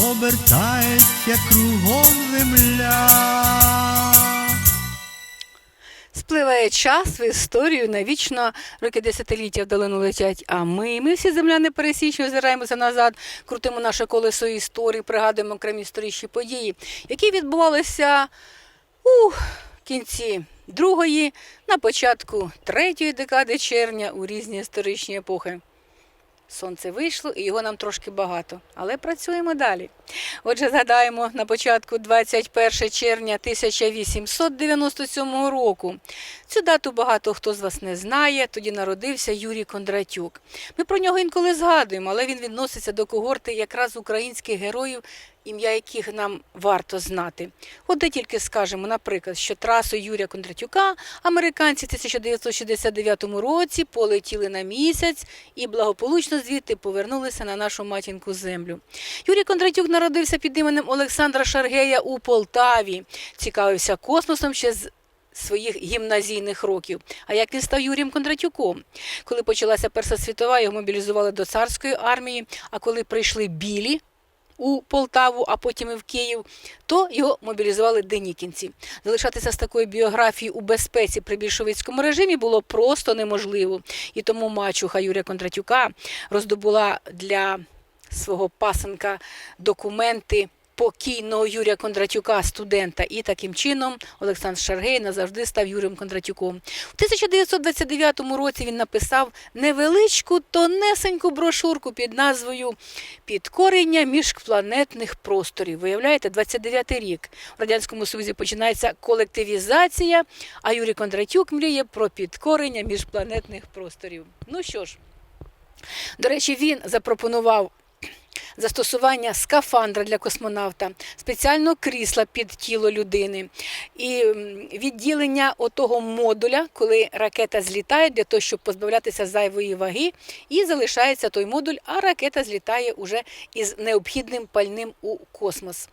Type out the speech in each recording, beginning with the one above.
обертається кругом земля. Спливає час в історію навічно роки десятиліття в долину летять. А ми, ми всі земляни пересічні, озираємося назад, крутимо наше колесо історії, пригадуємо окремі історичні події, які відбувалися у кінці другої, на початку третьої декади червня у різні історичні епохи. Сонце вийшло і його нам трошки багато, але працюємо далі. Отже, згадаємо на початку 21 червня 1897 року. Цю дату багато хто з вас не знає. Тоді народився Юрій Кондратюк. Ми про нього інколи згадуємо, але він відноситься до когорти якраз українських героїв, ім'я яких нам варто знати. От де тільки скажемо, наприклад, що трасою Юрія Кондратюка американці в 1969 році полетіли на місяць і благополучно звідти повернулися на нашу матінку землю. Юрій Кондратюк народився під іменем Олександра Шаргея у Полтаві, цікавився космосом ще з своїх гімназійних років. А як він став Юрієм Кондратюком? Коли почалася Перша світова, його мобілізували до царської армії, а коли прийшли білі у Полтаву, а потім і в Київ, то його мобілізували денікінці. Залишатися з такою біографією у безпеці при більшовицькому режимі було просто неможливо. І тому мачуха Юрія Кондратюка роздобула для свого пасенка документи покійного Юрія Кондратюка, студента, і таким чином Олександр Шаргей назавжди став Юрієм Кондратюком. У 1929 році він написав невеличку тонесеньку брошурку під назвою Підкорення міжпланетних просторів. Виявляєте, 29-й рік. В Радянському Союзі починається колективізація, а Юрій Кондратюк мріє про підкорення міжпланетних просторів. Ну що ж, до речі, він запропонував застосування скафандра для космонавта, спеціального крісла під тіло людини і відділення отого модуля, коли ракета злітає для того, щоб позбавлятися зайвої ваги, і залишається той модуль, а ракета злітає уже із необхідним пальним у космос.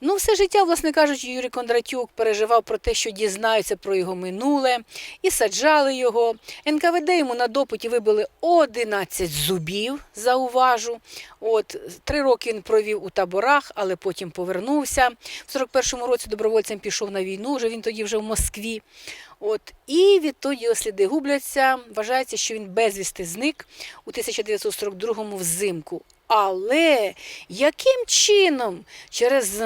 Ну, все життя, власне кажучи, Юрій Кондратюк переживав про те, що дізнаються про його минуле, і саджали його. НКВД йому на допиті вибили 11 зубів, зауважу. От три роки він провів у таборах, але потім повернувся. В 41-му році добровольцем пішов на війну. Вже він тоді вже в Москві. От і відтоді сліди губляться. Вважається, що він безвісти зник у 1942-му взимку. Але яким чином через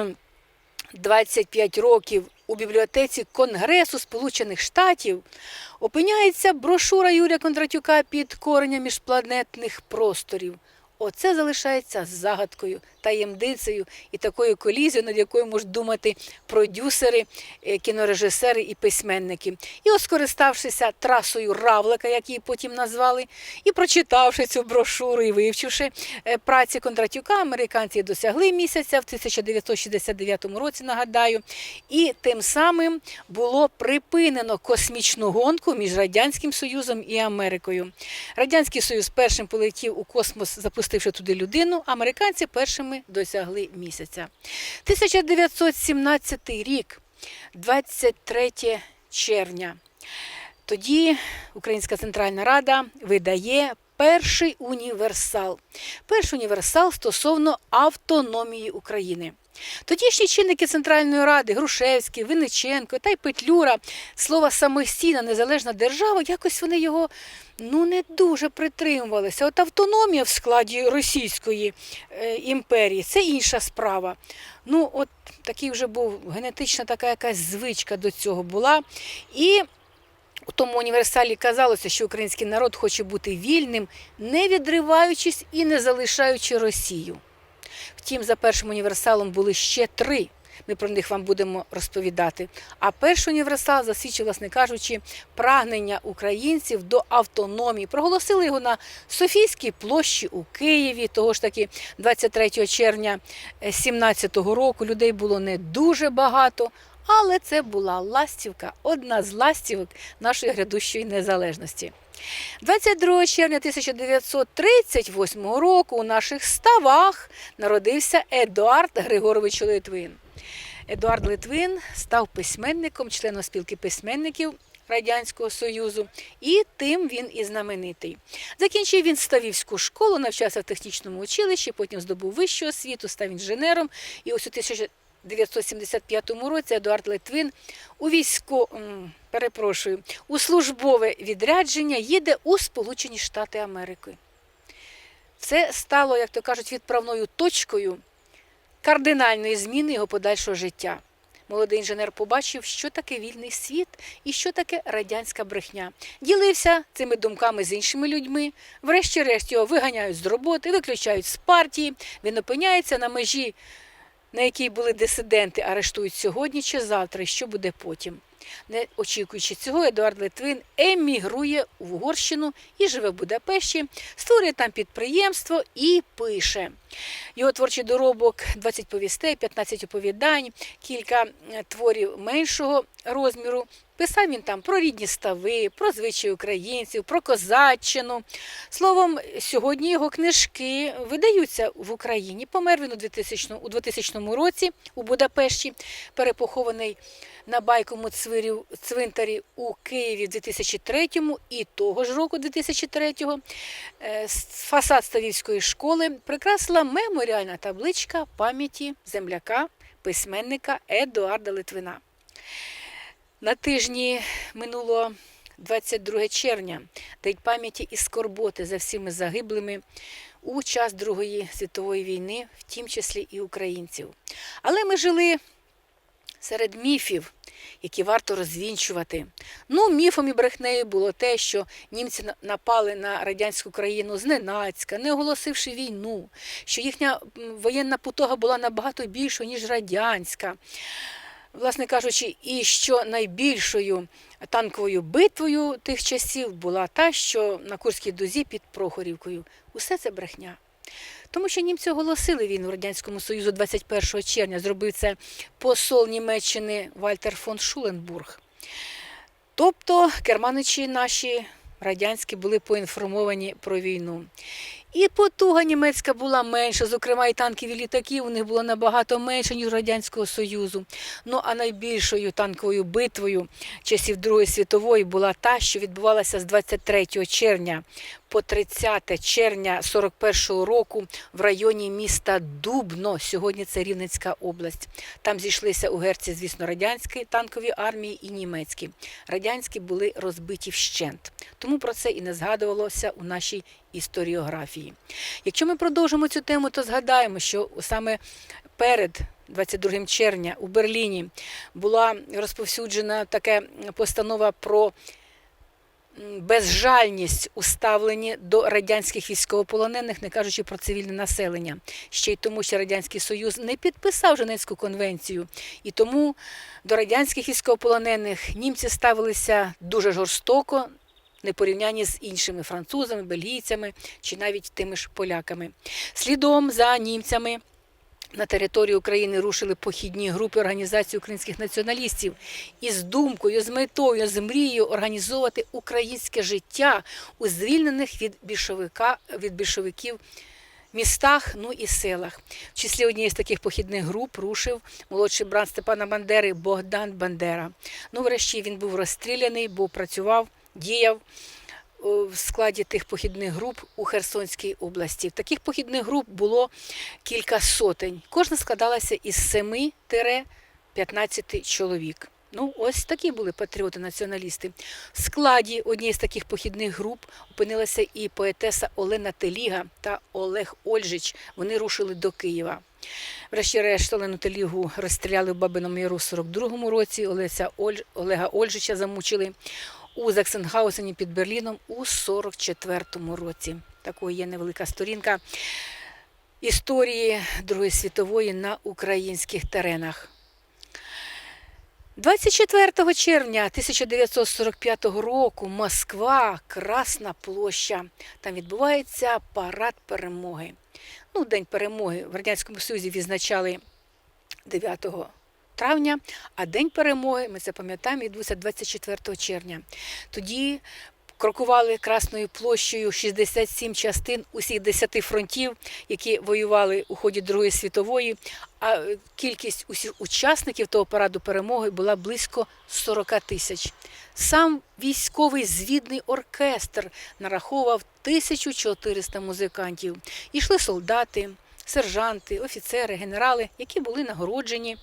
25 років у бібліотеці Конгресу Сполучених Штатів опиняється брошура Юрія Кондратюка під «Підкорення міжпланетних просторів. Оце залишається загадкою, таємницею і такою колізією, над якою можуть думати продюсери, е, кінорежисери і письменники. І от скориставшися трасою Равлика, як її потім назвали, і прочитавши цю брошуру і вивчивши е, праці Кондратюка, американці досягли місяця в 1969 році, нагадаю, і тим самим було припинено космічну гонку між Радянським Союзом і Америкою. Радянський Союз першим полетів у космос, запустивши туди людину, американці першими досягли місяця. 1917 рік, 23 червня. Тоді Українська Центральна Рада видає перший універсал. Перший універсал стосовно автономії України. Тодішні чинники Центральної Ради Грушевський, Винниченко та й Петлюра, слова самостійна незалежна держава, якось вони його ну не дуже притримувалися. От автономія в складі Російської е, імперії це інша справа. Ну, от такий вже був генетична така якась звичка до цього була. І у тому універсалі казалося, що український народ хоче бути вільним, не відриваючись і не залишаючи Росію. Втім, за першим універсалом були ще три. Ми про них вам будемо розповідати. А перший універсал засвідчив, власне кажучи, прагнення українців до автономії. Проголосили його на Софійській площі у Києві. Того ж таки, 23 червня 17-го року людей було не дуже багато. Але це була ластівка, одна з ластівок нашої грядущої незалежності. 22 червня 1938 року у наших ставах народився Едуард Григорович Литвин. Едуард Литвин став письменником, членом спілки письменників Радянського Союзу, і тим він і знаменитий. Закінчив він Ставівську школу, навчався в технічному училищі, потім здобув вищу освіту, став інженером. І ось у 1975 році Едуард Литвин у військо, перепрошую, у службове відрядження їде у Сполучені Штати Америки. Це стало, як то кажуть, відправною точкою кардинальної зміни його подальшого життя. Молодий інженер побачив, що таке вільний світ і що таке радянська брехня. Ділився цими думками з іншими людьми. Врешті-решт його виганяють з роботи, виключають з партії. Він опиняється на межі, на якій були дисиденти, арештують сьогодні чи завтра, і що буде потім. Не очікуючи цього, Едуард Литвин емігрує в Угорщину і живе в Будапешті, створює там підприємство і пише. Його творчий доробок 20 повістей, 15 оповідань, кілька е, творів меншого розміру. Писав він там про рідні стави, про звичаї українців, про козаччину. Словом, сьогодні його книжки видаються в Україні. Помер він у 2000, у 2000 році у Будапешті, перепохований на байкому цвинтарі у Києві в 2003 і того ж року, 2003-го, е, фасад Ставівської школи прикрасила меморіальна табличка пам'яті земляка, письменника Едуарда Литвина. На тижні минуло 22 червня, День пам'яті і скорботи за всіми загиблими у час Другої світової війни, в тім числі і українців. Але ми жили серед міфів, які варто розвінчувати. Ну, міфом і брехнею було те, що німці напали на радянську країну зненацька, не оголосивши війну, що їхня воєнна потуга була набагато більшою, ніж радянська. Власне кажучи, і що найбільшою танковою битвою тих часів була та, що на Курській дузі під Прохорівкою. Усе це брехня. Тому що німці оголосили війну Радянському Союзу 21 червня. Зробив це посол Німеччини Вальтер фон Шуленбург. Тобто керманичі наші радянські були поінформовані про війну. І потуга німецька була менша, зокрема, і танків і літаків у них було набагато менше, ніж Радянського Союзу. Ну а найбільшою танковою битвою часів Другої світової була та, що відбувалася з 23 червня по 30 червня 41-го року в районі міста Дубно. Сьогодні це Рівненська область. Там зійшлися у герці, звісно, радянські танкові армії і німецькі. Радянські були розбиті вщент. Тому про це і не згадувалося у нашій історіографії. Якщо ми продовжимо цю тему, то згадаємо, що саме перед 22 червня у Берліні була розповсюджена така постанова про безжальність у ставленні до радянських військовополонених, не кажучи про цивільне населення. Ще й тому, що Радянський Союз не підписав Женевську конвенцію, і тому до радянських військовополонених німці ставилися дуже жорстоко. Не порівнянні з іншими французами, бельгійцями чи навіть тими ж поляками. Слідом за німцями на територію України рушили похідні групи організації українських націоналістів із думкою, з метою, з мрією організовувати українське життя у звільнених від більшовика від більшовиків містах, ну і селах. В числі однієї з таких похідних груп рушив молодший брат Степана Бандери Богдан Бандера. Ну, врешті він був розстріляний, бо працював, діяв в складі тих похідних груп у Херсонській області. Таких похідних груп було кілька сотень. Кожна складалася із 7-15 чоловік. Ну, ось такі були патріоти-націоналісти. В складі однієї з таких похідних груп опинилася і поетеса Олена Теліга та Олег Ольжич. Вони рушили до Києва. Врешті-решт Олену Телігу розстріляли в Бабиному Яру в 42-му році. Олеся Оль... Олега Ольжича замучили у Заксенгаусені під Берліном у 44-му році. Такою є невелика сторінка історії Другої світової на українських теренах. 24 червня 1945 року Москва, Красна площа. Там відбувається парад перемоги. Ну, День перемоги в Радянському Союзі відзначали 9 травня, а День перемоги, ми це пам'ятаємо, відбувся 24 червня. Тоді крокували Красною площею 67 частин усіх 10 фронтів, які воювали у ході Другої світової. А е, кількість усіх учасників того параду перемоги була близько 40 тисяч. Сам військовий звідний оркестр нараховував 1400 музикантів. Ішли солдати, сержанти, офіцери, генерали, які були нагороджені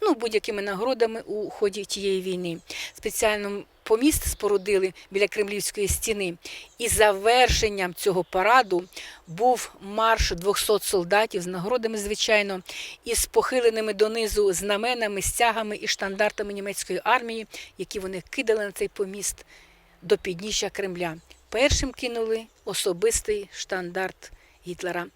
ну, будь-якими нагородами у ході тієї війни. Спеціально поміст спорудили біля Кремлівської стіни. І завершенням цього параду був марш 200 солдатів з нагородами, звичайно, і з похиленими донизу знаменами, стягами і штандартами німецької армії, які вони кидали на цей поміст до підніжжя Кремля. Першим кинули особистий штандарт Гітлера.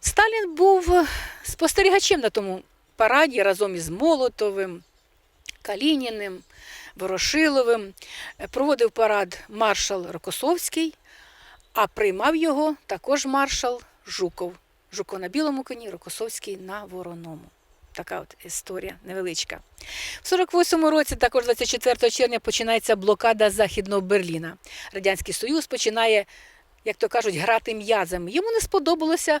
Сталін був спостерігачем на тому параді разом із Молотовим, Калініним, Ворошиловим. Проводив парад маршал Рокосовський, а приймав його також маршал Жуков. Жуков на білому коні, Рокосовський на вороному. Така от історія невеличка. В 48-му році, також 24 червня, починається блокада Західного Берліна. Радянський Союз починає, як то кажуть, грати м'язами. Йому не сподобалося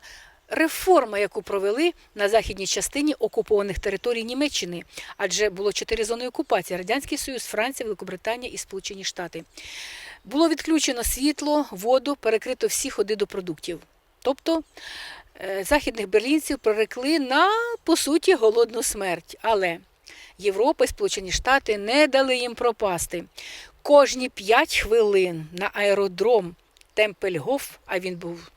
реформа, яку провели на західній частині окупованих територій Німеччини, адже було чотири зони окупації: Радянський Союз, Франція, Великобританія і Сполучені Штати. Було відключено світло, воду, перекрито всі ходи до продуктів. Тобто е, західних берлінців прорекли на по суті голодну смерть. Але Європа і Сполучені Штати не дали їм пропасти. Кожні п'ять хвилин на аеродром Темпельгоф, а він був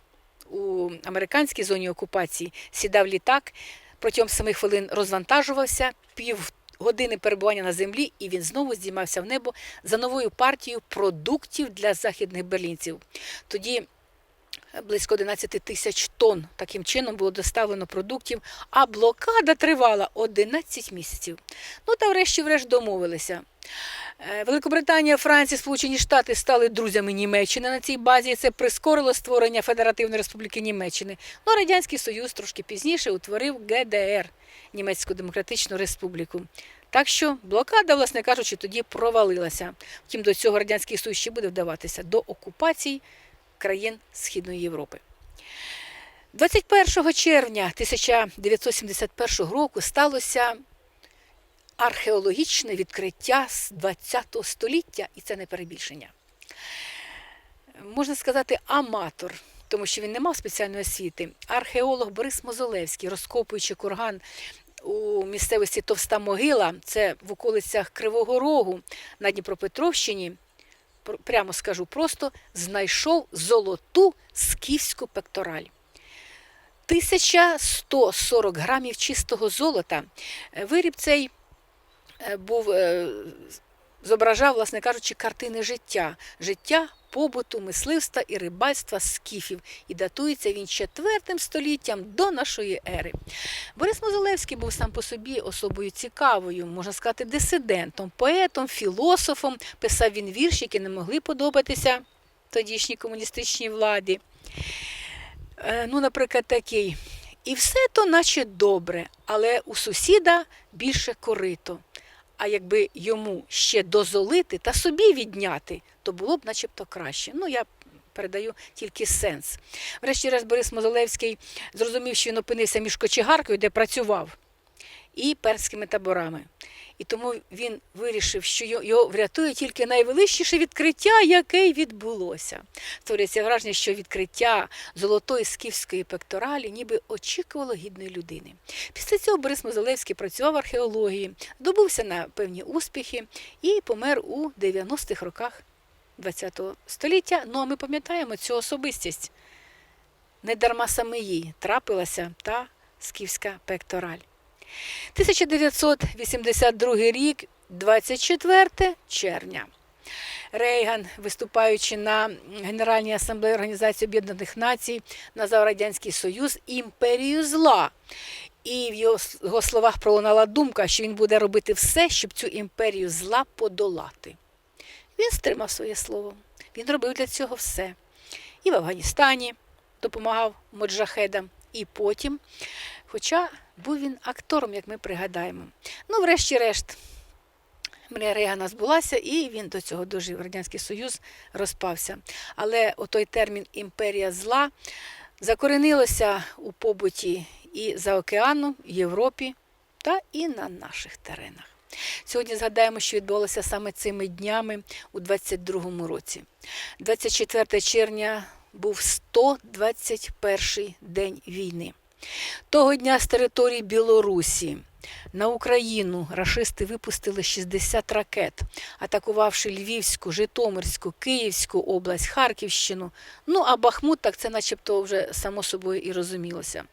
у американській зоні окупації, сідав літак, протягом семи хвилин розвантажувався, пів години перебування на землі, і він знову здіймався в небо за новою партією продуктів для західних берлінців. Тоді близько 11 тисяч тонн таким чином було доставлено продуктів, а блокада тривала 11 місяців. Ну та врешті-врешт домовилися. Е, Великобританія, Франція, Сполучені Штати стали друзями Німеччини на цій базі. Це прискорило створення Федеративної Республіки Німеччини. Ну, Радянський Союз трошки пізніше утворив ГДР Німецьку Демократичну Республіку. Так що блокада, власне кажучи, тоді провалилася. Втім, до цього Радянський Союз ще буде вдаватися до окупацій країн Східної Європи. 21 червня 1971 року сталося археологічне відкриття з 20 століття, і це не перебільшення. Можна сказати, аматор, тому що він не мав спеціальної освіти. Археолог Борис Мозолевський, розкопуючи курган у місцевості Товста Могила, це в околицях Кривого Рогу на Дніпропетровщині, прямо скажу просто, знайшов золоту скіфську пектораль. 1140 грамів чистого золота. Виріб цей був, е, зображав, власне кажучи, картини життя, життя, побуту, мисливства і рибальства скіфів. І датується він четвертим століттям до нашої ери. Борис Мозолевський був сам по собі особою цікавою, можна сказати, дисидентом, поетом, філософом. Писав він вірші, які не могли подобатися тодішній комуністичній владі. Е, Ну, наприклад, такий. І все то наче добре, але у сусіда більше корито. А якби йому ще дозолити та собі відняти, то було б начебто краще. Ну, я передаю тільки сенс. Врешті-решт Борис Мозолевський зрозумів, що він опинився між кочегаркою, де працював, і перськими таборами. І тому він вирішив, що його врятує тільки найвеличніше відкриття, яке й відбулося. Створюється враження, що відкриття золотої скіфської пекторалі ніби очікувало гідної людини. Після цього Борис Мозолевський працював в археології, здобувся на певні успіхи і помер у 90-х роках ХХ століття. Ну а ми пам'ятаємо цю особистість. Не дарма саме їй трапилася та скіфська пектораль. 1982 рік, 24 червня. Рейган, виступаючи на Генеральній асамблеї Організації Об'єднаних Націй, назвав Радянський Союз імперією зла І в його словах пролунала думка, що він буде робити все, щоб цю імперію зла подолати. Він стримав своє слово. Він робив для цього все. І в Афганістані допомагав моджахедам, і потім. Хоча був він актором, як ми пригадаємо. Ну, врешті-решт, мрія Рейгана збулася, і він до цього дожив. Радянський Союз розпався. Але отой термін імперія зла закоренилося у побуті і за океаном, і Європі, та і на наших теренах. Сьогодні згадаємо, що відбулося саме цими днями у 22-му році. 24 червня був 121 день війни. Того дня з території Білорусі на Україну рашисти випустили 60 ракет, атакувавши Львівську, Житомирську, Київську область, Харківщину. Ну а Бахмут, так це начебто вже само собою і розумілося.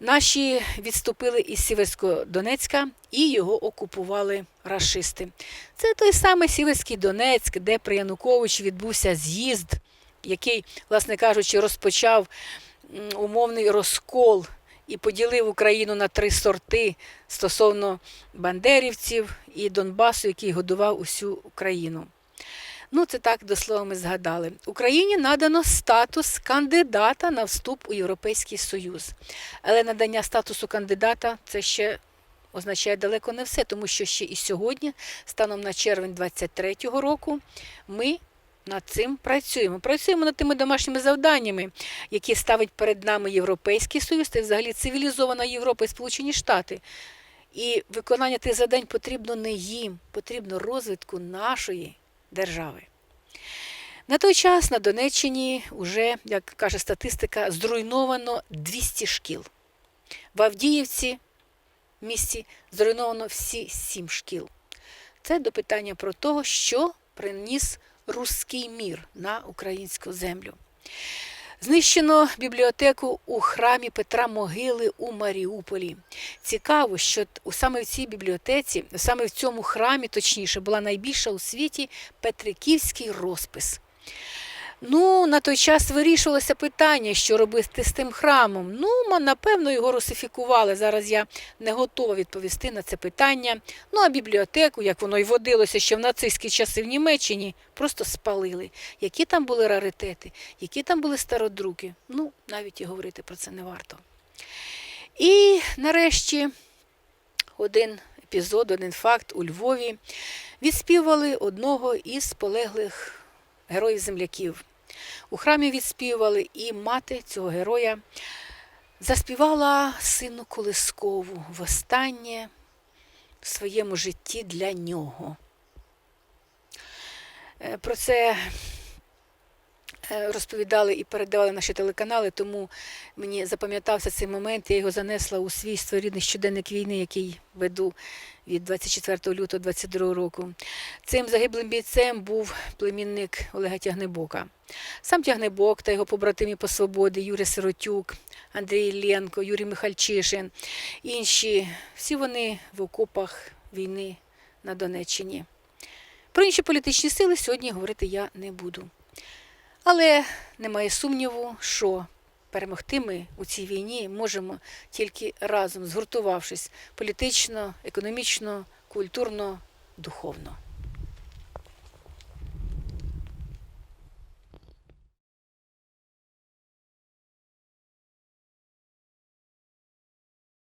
Наші відступили із Сіверсько-Донецька і його окупували рашисти. Це той самий Сіверський Донецьк, де при Януковичі відбувся з'їзд, який, власне кажучи, розпочав умовний розкол і поділив Україну на три сорти стосовно бандерівців і Донбасу, який годував усю Україну. Ну, це так до слова ми згадали. Україні надано статус кандидата на вступ у Європейський Союз. Але надання статусу кандидата це ще означає далеко не все, тому що ще і сьогодні, станом на червень 23-го року, ми над цим працюємо. Працюємо над тими домашніми завданнями, які ставить перед нами Європейський Союз та взагалі цивілізована Європа і Сполучені Штати. І виконання тих завдань потрібно не їм, потрібно розвитку нашої держави. На той час на Донеччині вже, як каже статистика, зруйновано 200 шкіл. В Авдіївці місті зруйновано всі сім шкіл. Це до питання про того, що приніс руський мір на українську землю. Знищено бібліотеку у храмі Петра Могили у Маріуполі. Цікаво, що саме в цій бібліотеці, саме в цьому храмі, точніше, була найбільша у світі Петриківський розпис. Ну, на той час вирішувалося питання, що робити з тим храмом. Ну, напевно, його русифікували. Зараз я не готова відповісти на це питання. Ну, а бібліотеку, як воно й водилося ще в нацистські часи в Німеччині, просто спалили. Які там були раритети, які там були стародруки. Ну, навіть і говорити про це не варто. І нарешті один епізод, один факт у Львові відспівали одного із полеглих героїв-земляків. У храмі відспівали, і мати цього героя заспівала сину Колискову востаннє в своєму житті для нього. Е, Про це розповідали і передавали наші телеканали, тому мені запам'ятався цей момент. Я його занесла у свій своєрідний щоденник війни, який веду від 24 лютого 22 року. Цим загиблим бійцем був племінник Олега Тягнебока. Сам Тягнебок та його побратимі по свободі Юрій Сиротюк, Андрій Іллєнко, Юрій Михальчишин, інші, всі вони в окопах війни на Донеччині. Про інші політичні сили сьогодні говорити я не буду. Але немає сумніву, що перемогти ми у цій війні можемо тільки разом, згуртувавшись політично, економічно, культурно, духовно.